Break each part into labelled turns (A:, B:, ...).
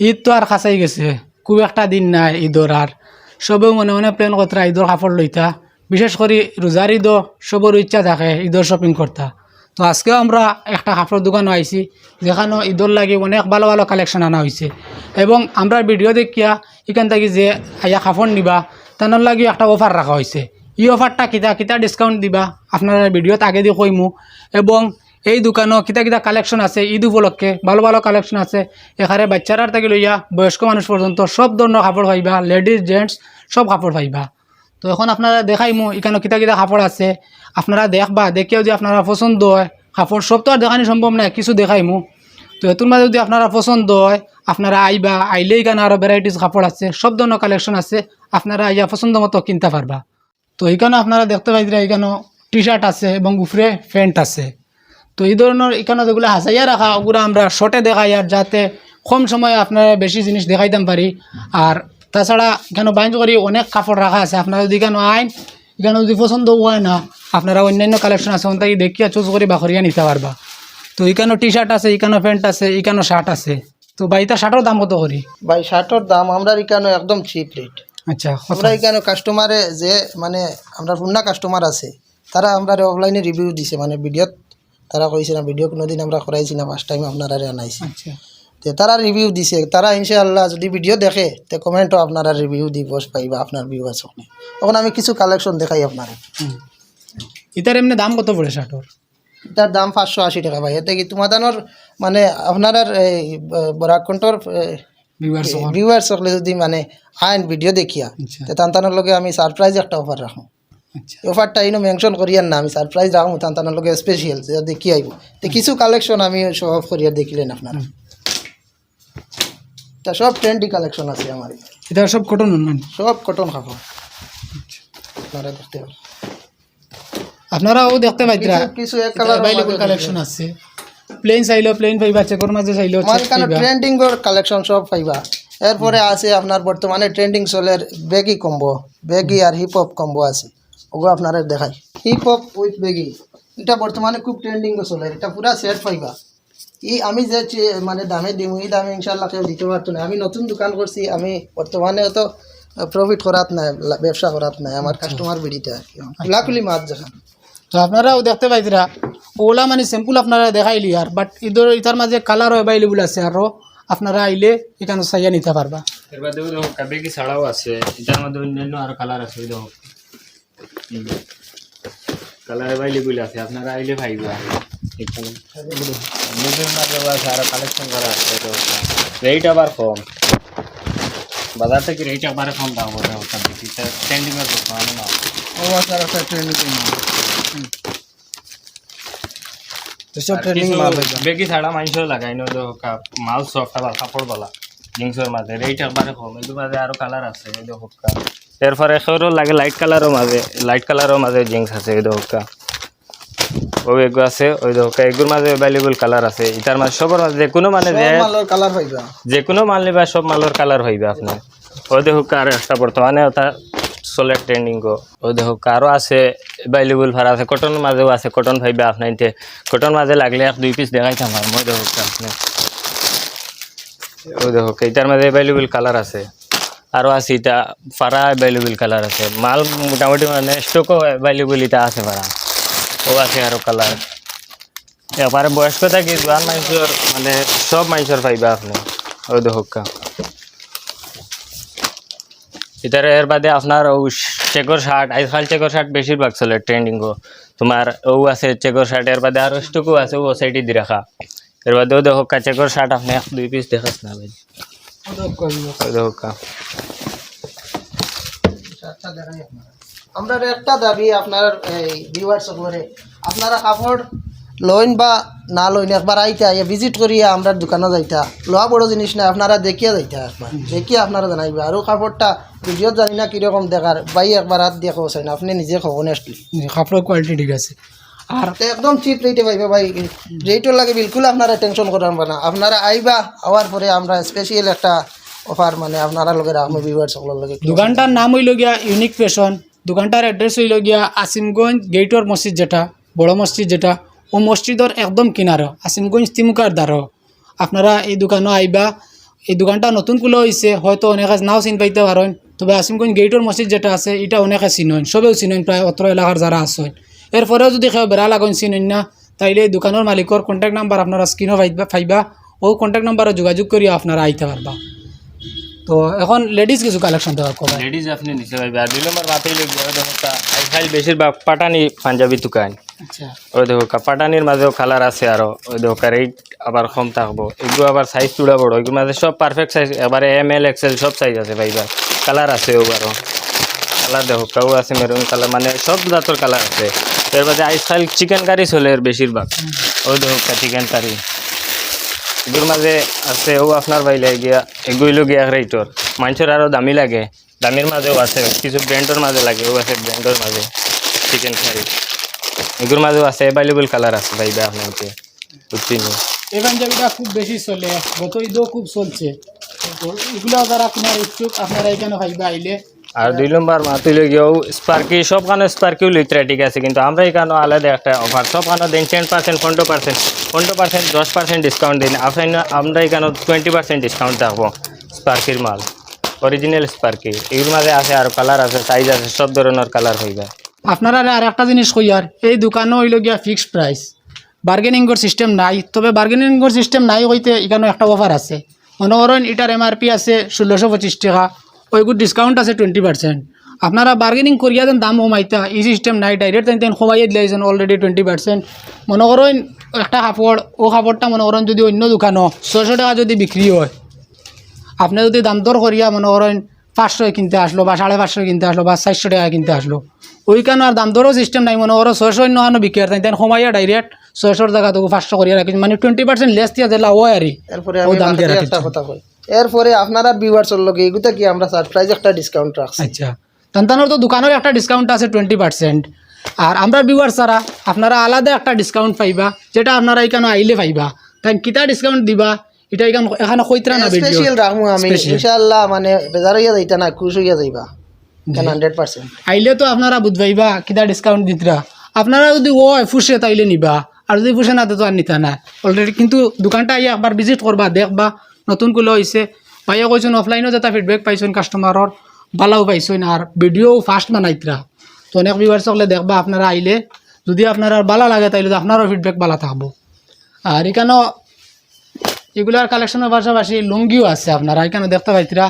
A: ঈদ তো আর খাসাই গেছে। খুব একটা দিন নাই ঈদর আর। সবেও মনে মনে প্লেন কতরা ঈদর কাপড় লইতা বিশেষ করে রোজার ঈদও সবর ইচ্ছা থাকে ঈদর শপিং করতা তো আজকেও আমরা একটা কাপড় দোকানে আইছি, যেখানে ঈদর লাগে অনেক ভালো ভালো কালেকশন আনা হয়েছে এবং আমরা ভিডিও দেখিয়া এখান থেকে যে আইয়া কাপড় নিবা তানোর লাগে একটা অফার রাখা হয়েছে এই অফারটা কিতা কিতা ডিসকাউন্ট দিবা, আপনারা ভিডিওত আগে দিয়ে কইমু। এবং এই দোকানও কিতা কিতা কালেকশন আছে, ঈদ উপলক্ষে ভালো ভালো কালেকশন আছে। এখানে বাচ্চারার থেকে লইয়া বয়স্ক মানুষ পর্যন্ত সব ধরনের কাপড় পাইবা লেডিস জেন্টস সব কাপড় পাইবা। তো এখন আপনারা দেখাইমু, এখানে কিতা কিতা কাপড় আছে। আপনারা দেখবা, দেখিও যে আপনারা পছন্দ হয়। কাপড় সব তো আর দেখানি সম্ভব নয় কিছু দেখাইমু। তো এতুর মাঝে যদি আপনারা পছন্দ হয়, আপনারা আইবা আইলে এখানে আরও ভ্যারাইটিস কাপড় আছে, সব ধরনের কালেকশন আছে, আপনারা আইয়া পছন্দ মতো কিনতে পারবা। তো এখানে আপনারা দেখতে পাইছিলেন এখানে টি শার্ট আছে এবং উপরে প্যান্ট আছে। তো এই ধরনের এখানে যেগুলো হাসাইয়া রাখা ওগুলো আমরা শর্টে দেখাই আর যাতে কম সময়ে আপনারা বেশি জিনিস দেখাইতাম পারি। আর তাছাড়া এখানে বাইন করি অনেক কাপড় রাখা আছে। আপনারা যদি এখানে আইন এখানে যদি পছন্দ হয় না আপনারা অন্যান্য কালেকশন আছে ওখান দেখিয়া চুজ করে বাখরিয়া নিতে পারবা। তো এখানেও টি শার্ট আছে এখানেও প্যান্ট আছে এখানেও শার্ট আছে। তো বাইতা শার্টের দাম কত করি?
B: ভাই শার্টের দাম আমরা এখানে একদম চিপ রেট
A: আচ্ছা
B: আমরা এখানে কাস্টমারে যে মানে আমরা পূর্ণা কাস্টমার আছে তারা আমরা অফলাইনে রিভিউ দিছে মানে ভিডিওত তারা কইছে না ভিডিও কোনোদিন আমরা করাইছি না ফার্স্ট টাইম আপনারা আনাইছি।
A: আচ্ছা।
B: তে তারা রিভিউ দিছে তারা ইনশাআল্লাহ যদি ভিডিও দেখে তে কমেন্টও আপনারা রিভিউ দিব পাইবা আপনার ভিউ আছে ওখানে। তখন আমি কিছু কালেকশন দেখাই আপনারা।
A: এটার এমনি দাম কত পড়ে শার্টর?
B: এটার দাম পাঁচশো আশি টাকা ভাই। এতে কি তোমাদানোর মানে আপনার এই বরাক কণ্ঠর
A: ভিউয়ার্স
B: সকলে যদি মানে আইন ভিডিও দেখিয়া
A: আচ্ছা।
B: তে তান্তানোর লগে আমি সারপ্রাইজ একটা অফার
A: আচ্ছা
B: অফারটা ইনো মেনশন করিয়ার না আমি সারপ্রাইজ রাখুন তান্তানোর লগে স্পেশাল দেখি আইব। তো কিছু কালেকশন আমি শো অফ করিয়া দেখিলেন আপনারা। তা সব ট্রেন্ডি কালেকশন আছে আমার।
A: এটা সব কটন
B: সব কটন কাপড় আপনারা দেখতে পারেন।
A: আপনারাও দেখতে পাইতরা
B: কিছু- এক কালার
A: অ্যাভেলেবল কালেকশন আছে। প্লেন চাইলো প্লেন পাইবা চেকর মাঝে চাইলো
B: ট্রেন্ডিং কালেকশন সব পাইবা। এরপরে আছে আপনার বর্তমানে ট্রেন্ডিং চলের বেগি কম্বো বেগি আর হিপ হপ কম্বো আছে। ওগুলো আপনারা দেখাই। হিপ হপ উইথ বেগি এটা বর্তমানে খুব ট্রেন্ডিং চলে এটা পুরা সেট পাইবা। ই আমি যে মানে দামে দিম এই দামে ইনশাল্লাহ কেউ দিতে পারতো না। আমি নতুন দোকান করছি আমি বর্তমানে তো প্রফিট করাত নাই ব্যবসা করাত নাই আমার কাস্টমার বিড়িটা খোলাখুলি মাছ যেখানে
A: তো আপনারাও দেখতে পাইতরা ওলা মানে স্যাম্পল আপনারা দেখাইলি আর বাট ইদর ইতার মাঝে কালারও অ্যাভেলেবল আছে আরও আপনারা আইলে এখানে চাইয়া নিতে পারবা।
C: এর বাদেও দেখো কাবেকি ছাড়াও আছে এটার মধ্যে অন্যান্য আর কালার আছে দেখো। কালার অ্যাভেলেবল আছে আপনারা আইলে পাইবা এখানে নিজের মাঝেও আছে আরও কালেকশন করা আছে রেট আবার কম। বাজার থেকে রেট আবার কম দাম ওটা ওটা দেখি ট্রেন্ডিং এর দোকান না।
B: ও আছে আর একটা ট্রেন্ডিং তো সব ট্রেন্ডিং মাল হইবা
C: বেগি ছাড়া মানুষও লাগাই নো দেখো কা- মাল সফট আবার কাপড় বলা জিন্সের মাঝে। রেট একবারে কম এর মাঝে আরও কালার আছে এই দেখো কা। এরপরে এখেরও লাগে লাইট কালারও মাঝে লাইট কালারও মাঝে জিন্স আছে এই দেখো কা। ও এগো আছে ওই দেখো কা, এগুলোর মাঝে অ্যাভেলেবল কালার আছে। এটার মাঝে সবার মাঝে যে কোনো মানে যে
B: কালার হইবা
C: যে কোনো মাল নিবা সব মালের কালার হইবে আপনার। ওই দেখো কার একটা বর্তমানে ওটা চলে ট্রেন্ডিং গো ওই দেখো কারও আছে অ্যাভেলেবল ভাড়া আছে। কটন মাঝেও আছে কটন ভাইবে আপনার কটন মাঝে লাগলে এক দুই পিস দেখাইতাম আর মই দেখো কা আপনি ওই দেখো কা, এটার মাঝে অ্যাভেলেবল কালার আছে। আরও আছে, এটা ফাড়া অ্যাভেলেবল কালার আছে। মাল মোটামুটি মানে স্টকও অ্যাভেলেবল এটা আছে ভাড়া ও আছে আরও কালার এবারে বয়স্ক থাকি জোয়ান মানুষের মানে সব মানুষের পাইবা আপনি ওই দেখো। এটার এর বাদে আপনার ও চেকর শার্ট আজকাল চেকর শার্ট বেশিরভাগ চলে ট্রেন্ডিং তোমার ও আছে চেকর শার্ট এর বাদে আরও স্টকও আছে ও সাইডে দিয়ে রাখা এর বাদেও দেখো চেকর শার্ট আপনি দুই পিস দেখাস না ভাই। ওই দেখো কা।
B: আচ্ছা, দেখাই আপনারা। আমরা একটা দাবি আপনার এই ভিউয়ার্স করে আপনারা কাপড় লইন বা না লইন একবার আইতা আইয়া ভিজিট করিয়া আমরা দোকানে যাইতা লোয়া বড় জিনিস না আপনারা দেখিয়া যাইতা একবার দেখিয়া আপনারা জানাইবে আর কাপড়টা ভিডিও জানি না কীরকম দেখার বাই একবার হাত দিয়ে খাওয়া চাই না আপনি নিজে খাব নেস্টলি
A: কাপড়ের কোয়ালিটি ঠিক আছে আর
B: একদম চিপ রেটে পাইবে ভাই। রেটও লাগে বিলকুল আপনারা টেনশন করার না। আপনারা আইবা, আওয়ার পরে আমরা স্পেশাল একটা অফার মানে আপনারা লগে রাখব ভিউয়ার্স সকলের লগে
A: দোকানটার নাম হইল গিয়া ইউনিক ফ্যাশন দোকানটার অ্যাড্রেস হইল গিয়া আসিমগঞ্জ গেটর মসজিদ যেটা, বড় মসজিদ যেটা, ও মসজিদর একদম কিনারো আসিমগঞ্জ তিমুকার দ্বারো। আপনারা এই দোকানও আইবা, এই দোকানটা নতুন খুলে হয়েছে হয়তো অনেক নাও চিন পাইতে পারেন, তবে আসিমগঞ্জ গেটের মসজিদ যেটা আছে, এটা অনেকে চিনইন সবেও চিনইন প্রায় অত্র এলাকার যারা আছেন। এরপরেও যদি কেউ বেড়া লাগাইন চিনইন না তাইলে দোকানের মালিকর কন্ট্যাক্ট নাম্বার আপনারা স্ক্রিনও পাইবা পাইবা। ও কন্ট্যাক্ট নাম্বারে যোগাযোগ করিয়া আপনারা আইতে পারবা। তো এখন লেডিস কিছু কালেকশন দেওয়া করা
C: লেডিজ আপনি নিচে পাইবে। আর দুই নম্বর মাথায় লেগে ওই দেখো তা বেশিরভাগ পাটানি পাঞ্জাবি দোকান।
A: আচ্ছা।
C: ওই দেখো পাটানির মাঝেও কালার আছে আরও। ওই দেখো রেট আবার কম থাকব। এগুলো আবার সাইজ চূড়া বড়। এগুলোর মাঝে সব পারফেক্ট সাইজ এবারে এম এল এক্সেল সব সাইজ আছে ভাইবার কালার আছে ওবারও কালার দেখো কাউ আছে মেরুন কালার মানে সব জাতের কালার আছে। এর মাঝে আজকাল চিকেন কারি চলে এর বেশিরভাগ। ওই দেখো চিকেন কারি। এগুলোর মাঝে আছে ও আপনার বাইলে গিয়া এগুলো গিয়া রেটর মানুষের আরও দামি লাগে। দামির মাঝেও আছে, কিছু ব্র্যান্ডের মাঝে লাগে ও আছে ব্র্যান্ডের মাঝে চিকেন কারি এগুলোর মাঝেও আছে অ্যাভেলেবল কালার আছে ভাই আপনাকে বুঝছি
A: এই পাঞ্জাবিটা খুব বেশি চলে গত ঈদও খুব চলছে। এগুলো যারা আপনার ইচ্ছুক আপনারা এখানে পাইবা আইলে
C: আর দুই নম্বর মাতুই গিয়েও স্পার্কি সব কানে স্পার্কিও লিত্রা ঠিক আছে, কিন্তু আমরা এখানে আলাদা একটা অফার সব কানে দেন টেন পার্সেন্ট পনেরো পার্সেন্ট পনেরো পার্সেন্ট দশ পার্সেন্ট ডিসকাউন্ট দিন। আপনার আমরা এখানে টোয়েন্টি পার্সেন্ট ডিসকাউন্ট থাকব স্পার্কির মাল। অরিজিনাল স্পার্কি এগুলোর মাঝে আছে আর কালার আছে সাইজ আছে, সব ধরনের কালার হইবে
A: আপনারা আর একটা জিনিস কই আর, এই দোকানও হইল গিয়া ফিক্সড প্রাইস বার্গেনিংয়ের সিস্টেম নাই, তবে বার্গেনিংয়ের সিস্টেম নাই হইতে এখানে একটা অফার আছে। মনে করেন এটার এমআরপি আছে ষোলোশো পঁচিশ টাকা। ওইগুলো ডিসকাউন্ট আছে টোয়েন্টি পার্সেন্ট আপনারা বার্গেনিং করিয়া দেন দাম কমাইতা। এই সিস্টেম নাই ডাইরেক্ট তেন তেন কমাইয়ে দিলাইছেন অলরেডি টোয়েন্টি পার্সেন্ট মনে করেন একটা কাপড় ও কাপড়টা মনে করেন যদি অন্য দোকানও ছয়শো টাকা যদি বিক্রি হয়। আপনি যদি দাম দর করিয়া মনে করেন পাঁচশো কিনতে আসলো বা সাড়ে পাঁচশো কিনতে আসলো বা চারশো টাকা কিনতে আসলো ওইখানে আর দাম দরও সিস্টেম নাই। মনে করো ছয়শো অন্য আনো বিক্রি আর তাই কমাইয়া ডাইরেক্ট ছয়শোর জায়গা তো পাঁচশো করিয়া রাখি। মানে টোয়েন্টি পার্সেন্ট লেস দিয়া দিলা ও আর দাম দিয়ে রাখি।
B: কথা কই। এরপরে আপনারা ভিউয়ার্স লগে এগুতা কি আমরা সারপ্রাইজ একটা ডিসকাউন্ট রাখছি।
A: আচ্ছা। তান্তানোর তো দোকানের একটা ডিসকাউন্ট আছে টোয়েন্টি পার্সেন্ট আর আমরা বিওয়ার ছাড়া আপনারা আলাদা একটা ডিসকাউন্ট পাইবা যেটা আপনারা এখানে আইলে পাইবা। তাই কিতা ডিসকাউন্ট দিবা এটা এখানে এখানে কইতরা না
B: স্পেশাল রাখব আমি। ইনশাআল্লাহ মানে বেজার হইয়া যাইতা না খুশ হইয়া যাইবা। কেন হান্ড্রেড পার্সেন্ট
A: আইলে তো আপনারা বুঝবাইবা কিতা ডিসকাউন্ট দিতরা। আপনারা যদি ও ফুসে তাইলে নিবা আর যদি ফুসে না তো আর নিতা না। অলরেডি কিন্তু দোকানটা আইয়া একবার ভিজিট করবা দেখবা নতুন কুলো হয়েছে ভাইয়া কইছেন অফলাইনও যেটা ফিডব্যাক পাইছেন কাস্টমারর ভালোও পাইছেন আর ভিডিও ফাস্ট বানাইতরা। তো অনেক ভিউয়ার্স দেখবা, আপনারা আইলে, যদি আপনার ভালো লাগে, তাইলে তো আপনারও ফিডব্যাক ভালো থাকব। আর এখানেও এগুলার কালেকশনের পাশাপাশি লুঙ্গিও আছে আপনারা এখানে দেখতে পাইতরা।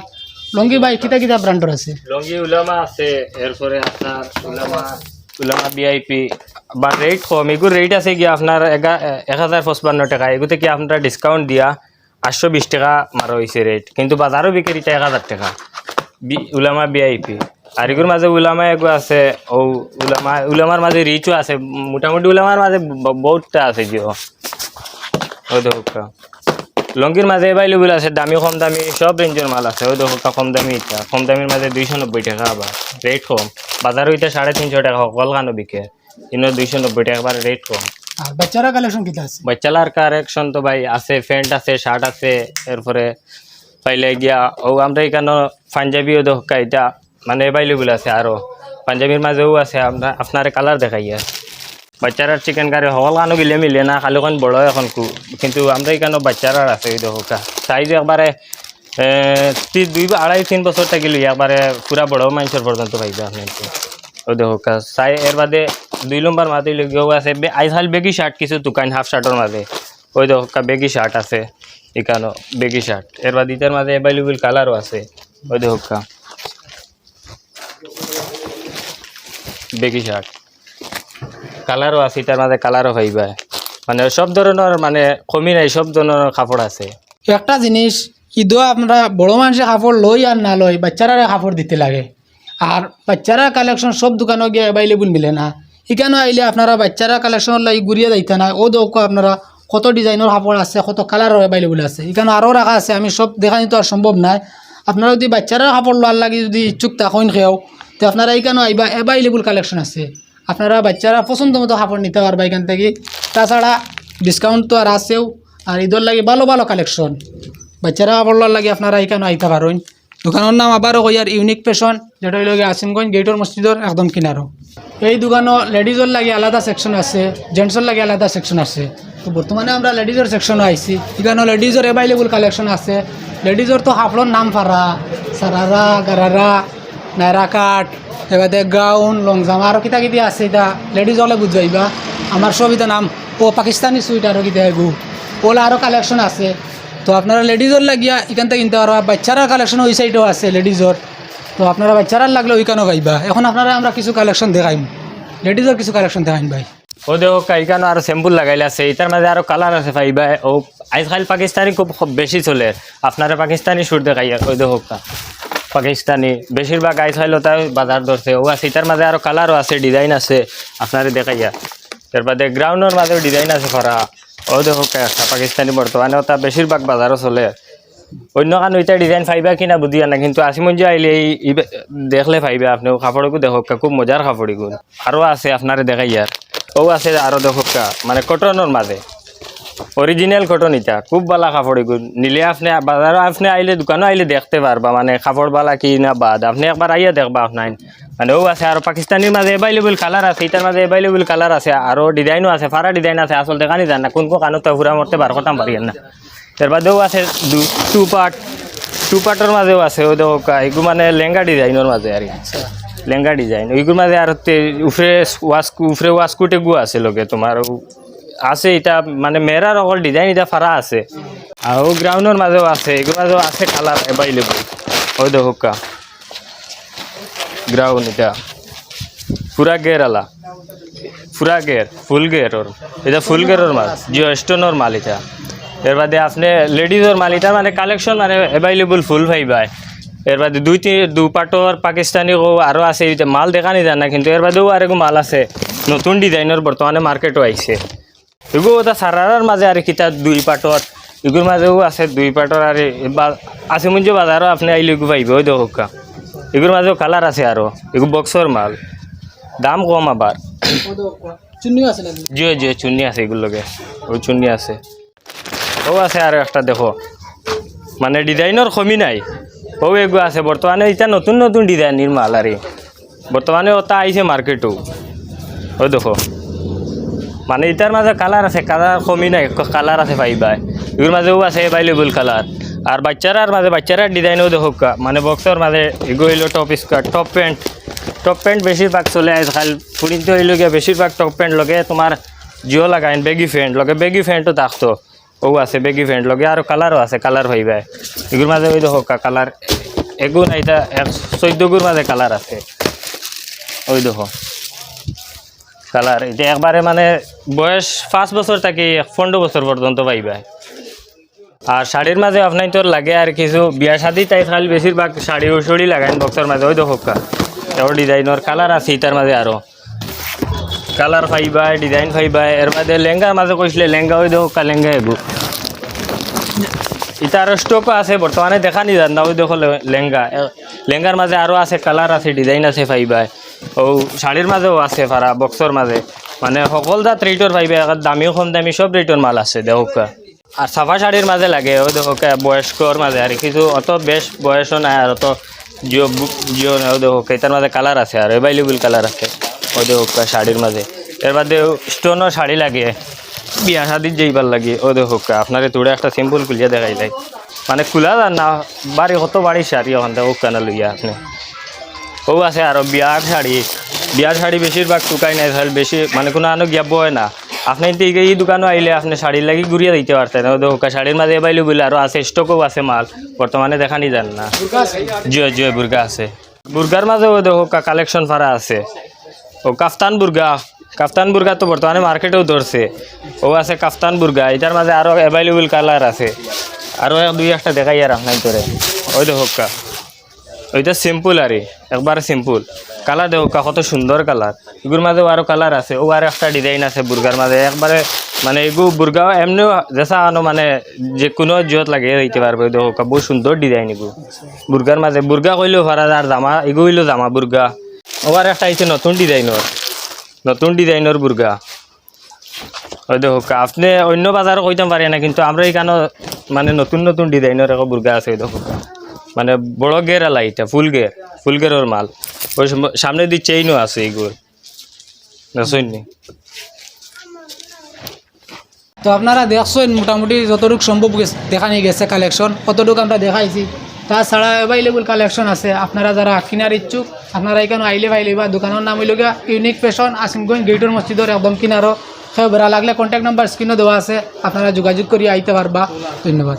A: লুঙ্গি ভাই, কিতা কিতা ব্র্যান্ডের আছে?
C: লঙ্গি উলামা আছে, এরপরে আপনার উলামা উলামা বিআইপি বা রেট কম এগুলো রেট আছে কি আপনার এক হাজার পঁচপান্ন টাকা। এগুতে কি, আপনার ডিসকাউন্ট দিয়া? আটশো বিশ টাকা মারা হয়েছে রেট কিন্তু বাজারও বিক্রি এক হাজার টাকা। উলামা বিআইপি আর এগুলোর মাঝে উলামা এগো আছে ও উলামা উলামার মাঝে রিচও আছে। মোটামুটি উলামার মাঝে বহুতটা আছে জিও ওই দেখো লঙ্গির মাঝে অ্যাভেলেবল আছে, দামি, কম দামি সব রেঞ্জের মাল আছে। ওই দেখো কম দামি এটা কম দামির মাঝে দুইশো নব্বই টাকা আবার রেট কম। বাজার হইতে সাড়ে তিনশো টাকা কলকানো বিকে। কিন্তু দুইশো নব্বই টাকা আবার রেট কম।
A: আর বাচ্চারা কালেকশন কিতা আছে?
C: বাচ্চালার কারেকশন তো ভাই আছে প্যান্ট আছে শার্ট আছে এরপরে পাইলে গিয়া ও আমরা এখানে পাঞ্জাবিও দেখা এটা মানে অ্যাভেলেবল আছে আরও পাঞ্জাবির মাঝেও আছে আপনার আপনার কালার দেখাইয়া বাচ্চারার চিকেন কারি সকল কানো গিলে মিলে না খালি এখন বড় এখন কু কিন্তু আমরা এখানে বাচ্চারার আছে এই দেখা সাইজ একবারে এ, তি- দুই বা আড়াই তিন বছর থাকিলে একবারে পুরা বড় মানুষের পর্যন্ত পাইবে আপনি ওই দেখা সাই এর বাদে দুই নম্বর মাঝে লগিয়েও আছে। আইহাল বেগি শার্ট কিছু দোকান হাফ শার্টের মাঝে ওই দেখা বেগি শার্ট আছে। এখানো বেগি শার্ট এর বাদে ইটার মাঝে অ্যাভেলেবল কালারও আছে ওই দেখা বেগি শার্ট কালারও আছে এটার মাঝে কালারও পাইবা মানে সব ধরনের মানে কমি নাই, সব ধরনের কাপড় আছে।
A: একটা জিনিস ঈদও আমরা বড় মানুষের কাপড় লই আর না লই বাচ্চারা কাপড় দিতে লাগে। আর বাচ্চারা কালেকশন সব দোকানে গিয়ে অ্যাভেলেবল মিলে না। এখানে আইলে আপনারা বাচ্চারা কালেকশন লাগি ঘুরিয়ে যাইতে না। ও দেখো আপনারা কত ডিজাইনের কাপড় আছে, কত কালারও অ্যাভেলেবল আছে। এখানে আরও রাখা আছে, আমি সব দেখানি তো আর সম্ভব নাই। আপনারা যদি বাচ্চারা কাপড় লোয়ার লাগি যদি ইচ্ছুক থাকেন খেয়েও তো আপনারা এখানে আইবা অ্যাভেলেবল কালেকশন আছে। আপনারা বাচ্চারা পছন্দ মতো কাপড় নিতে পারবা এখান থেকে। তাছাড়া ডিসকাউন্ট তো আর আছেও, আর ঈদের লাগে ভালো ভালো কালেকশন বাচ্চারা কাপড় লওয়ার লাগে আপনারা এখানে আইতে পারেন। দোকানের নাম আবারও কইয়ার ইউনিক ফ্যাশন যেটা হইল আসিমগঞ্জ গেটর মসজিদর একদম কিনারো এই দোকানও লেডিজর লাগে আলাদা সেকশন আছে জেন্টসর লাগে আলাদা সেকশন আছে। তো বর্তমানে আমরা লেডিজের সেকশনে আইছি এখানে লেডিজের অ্যাভেলেবল কালেকশন আছে। লেডিজের তো হাফলর নাম ফারা সারারা গারারা নাইরা কাট এবারে গাউন লং জামা আরও কিতা কিতি আছে এটা লেডিজ হলে বুঝাইবা আমার সব নাম, ও পাকিস্তানি সুইট আরও কিতা এগু ওলা আরও কালেকশন আছে। তো আপনারা লেডিজর লাগিয়া এখান থেকে কিনতে পারবা। বাচ্চারা কালেকশন ওই সাইডেও আছে লেডিজর। তো আপনারা বাচ্চারা লাগলে ওইখানেও পাইবা। এখন আপনারা আমরা কিছু কালেকশন দেখাইম। লেডিজর কিছু কালেকশন দেখাইম ভাই।
C: ও দেখো কাইকানো আর স্যাম্পুল লাগাইলে আছে। এটার মাঝে আরও কালার আছে পাইবা ও আজকাল পাকিস্তানি খুব বেশি চলে। আপনারা পাকিস্তানি সুর দেখাই ওই দেখো পাকিস্তানি। বেশিরভাগ আজকাল তাই বাজার ধরছে। ও আছে, এটার মাঝে আরও কালারও আছে ডিজাইন আছে। আপনারা দেখাইয়া। এর বাদে গ্রাউন্ডের মাঝেও ডিজাইন আছে করা ও দেখো পাকিস্তানি বর্তমানে ওটা বেশিরভাগ বাজারও চলে। অন্য কারণ ওইটা ডিজাইন পাইবা কিনা বুঝিয়া না কিন্তু আসিমঞ্জি আইলে এই দেখলে ফাইবা আপনি কাপড়কো দেখো খুব মজার কাপড় এগুলো আরও আছে আপনারে দেখাই ইয়ার ও আছে আরও দেখো কা, মানে কটনের মাঝে অরিজিনাল কটন এটা খুব বালা কাপড় এগুলো নিলে আপনি বাজারও আপনি আইলে দোকানও আইলে দেখতে পারবা মানে কাপড় বালা কি না বাদ। আপনি একবার আইয়া দেখবা আপনার মানে ও আছে আর পাকিস্তানির মাঝে এভেলেবল কালার আছে। এটার মাঝে এভেলেবল কালার আছে। আরও ডিজাইনও আছে। ফারা ডিজাইন আছে। আসলে কানি জান না। কোন কোন কানত পুরা মরতে বার করতাম পারি না। এর বাদেও আছে টু পার্ট টু পার্টের মাঝেও আছে। ও দেখো এগুলো মানে লেহেঙ্গা ডিজাইনের মাঝে আর লেহেঙ্গা ডিজাইন ওইগুলোর মাঝে আর উফরে ওয়াশ উফরে ওয়াশকুটে গু আছে লগে তোমার আছে, এটা মানে মেরার অকল ডিজাইন এটা ফারা আছে। আর ও গ্রাউন্ডের আছে এগুলোর মাঝেও আছে কালার এভেলেবল ওই দেখো কা গ্রাউন্ড এটা পুরা গের আলা। পুরা গের ফুল গের ওর এটা ফুল গেরের মাল জিও স্টোনের মাল এটা এর বাদে আপনি লেডিজের মাল এটা মানে কালেকশন মানে এভেলেবল ফুল পাইবাই এর বাদে দুই তিন দু পাটর পাকিস্তানি ও আরও আছে মাল দেখা নি জানা কিন্তু এর বাদেও আর একো মাল আছে। নতুন ডিজাইনের বর্তমানে মার্কেটও আইছে এগুলো ওটা সারার মাঝে আর কিতা দুই পাটর এগুলোর মাঝেও আছে দুই পাটর আর আছে মুঞ্জ বাজারও আপনি আইলে এগু পাইবে ওই দেখো। এগুলোর মাঝেও কালার আছে আরও এগুলো বক্সর মাল। দাম কম আবার জিও জিও চুন্নি আছে এগুলোকে ওই চুন্নি আছে। ও আছে আর একটা দেখো। মানে ডিজাইনের কমি নাই। ও এগু আছে বর্তমানে এটা নতুন নতুন ডিজাইনের মাল আর বর্তমানে ওটা আইছে মার্কেটও ও দেখো। মানে এটার মাঝে কালার আছে কালার কমি নাই কালার আছে পাইবাই এগুলোর মাঝেও আছে এভেলেবল কালার আর বাচ্চারার মাঝে বাচ্চারার ডিজাইনও দেখো কা, মানে বক্সর মাঝে এগো হইল top skirt top pant top pant বেশিরভাগ চলে আজকাল। ফুরিনতে হইল গিয়ে বেশিরভাগ টপ প্যান্ট লগে তোমার জিও লাগাইন বেগি প্যান্ট লগে বেগি প্যান্টও থাকতো ও আছে বেগি প্যান্ট লগে আর কালারও আছে কালার পাইবাই এগুলোর মাঝে ওই দেখো কালার এগুন এটা এক চৈদ্দগুর মাঝে কালার আছে। ওই দেখো কালার। এটা একবারে মানে বয়স পাঁচ বছর থেকে পনেরো বছর পর্যন্ত পাইবা। আর শাড়ির মাঝে আপনার তোর লাগে আর কিছু বিয়া শাদি, তাই খালি বেশিরভাগ শাড়ি উড়ি লাগাইন বক্সের মাঝে, ওই দেখো কা এবার ডিজাইনের কালার আছে ইটার মাঝে আরও কালার পাইবা ডিজাইন পাইবা, এর মাঝে লেহেঙ্গার মাঝে কইসলে লেহেঙ্গা ওই দেখো কা লেহেঙ্গা এগু এটা আরও স্টকও আছে বর্তমানে দেখা নি যান না ওই দেখো লেহেঙ্গা। লেহেঙ্গার মাঝে আরও আছে কালার আছে ডিজাইন আছে পাইবা ও শাড়ির মাঝেও আছে ফারা বক্সর মাঝে মানে সকল জাত রেটর একাত দামিও কম, দামি সব রেটর মাল আছে দেখোকা আর সাফা শাড়ির মাঝে লাগে ওই দেখোকা বয়স্কর মাঝে আর কিছু অত বেশ বয়সও নাই আর অত জিও জিও নাই দেখোকা এটার মাঝে কালার আছে আর এভেলেবল কালার আছে ওই দেখোকা শাড়ির মাঝে এর বাদে স্টোনের শাড়ি লাগে। বিয়া শাদির যেইবার লাগে ও দেখো আপনারে তোড়ে একটা সিম্পল খুলিয়া দেখাই যায় মানে খোলা যান না বাড়ি কত বাড়ি শাড়ি ওখান থেকে কেন লইয়া আপনি। ও আছে আরও বিয়ার শাড়ি। বিয়ার শাড়ি বেশিরভাগ টুকাই নাই তাহলে বেশি মানে কোনো আনো গিয়া বয় না। আপনি দিকে এই দোকানও আইলে আপনি শাড়ি লাগি ঘুরিয়ে দিতে পারতেন। ও দেখো শাড়ির মাঝে এবাইলে বলে আরও আছে স্টকও আছে মাল। বর্তমানে দেখানি যান না। জয় জয় বুর্গা আছে। বুর্গার মাঝে ও দেখো কালেকশন ফারা আছে। ও কাফতান বুর্গা। কাফতান বুর্গা তো বর্তমানে মার্কেটেও ধরছে। ও আছে কাফতান বুর্গা এটার মাঝে আরও অ্যাভেলেবল কালার আছে। আরও দুই একটা দেখাই আর আপনার করে ওই দেখো কা। ওইটা সিম্পল আরে, একবার সিম্পল কালার দেখো কত সুন্দর কালার এগুলোর মাঝেও আরও কালার আছে। ও আর একটা ডিজাইন আছে বুর্গার মাঝে। একবারে মানে এগু বুর্গাও এমনিও যেসা আনো মানে যে কোনো জিওত লাগে দিতে পারবে। দেখো কা বহু সুন্দর ডিজাইন এগু। বুর্গার মাঝে, বুর্গা কইলেও পারা আর জামা, এগু হইলেও জামা বুর্গা। ও আর একটা আইছে নতুন ডিজাইনের নতুন ডিজাইনের বুর্গা ওই দেখো আপনি অন্য বাজারও কইতাম পারি না, কিন্তু আমরা এখানে মানে নতুন নতুন ডিজাইনের একটা বুর্গা আছে ওই দেখো মানে বড় গের আলা এটা ফুল গের ফুল গেরের মাল। ওই সম- সামনে দিয়ে চেইনও আছে এইগুলো নি।
A: তো আপনারা দেখছেন মোটামুটি যতটুকু সম্ভব গেছে- দেখানি গেছে কালেকশন কতটুকু আমরা দেখাইছি। তাছাড়া অ্যাভেলেবল কালেকশন আছে। আপনারা যারা কিনার ইচ্ছুক, আপনারা এখানে আইলে পাইলে বা দোকানের নাম হইল ইউনিক ফ্যাশন আসিমগঞ্জ গেটর মসজিদের একদম কিনারও। সব লাগলে কন্ট্যাক্ট নাম্বার স্ক্রিনও দেওয়া আছে। আপনারা যোগাযোগ করিয়ে আইতে পারবা। ধন্যবাদ।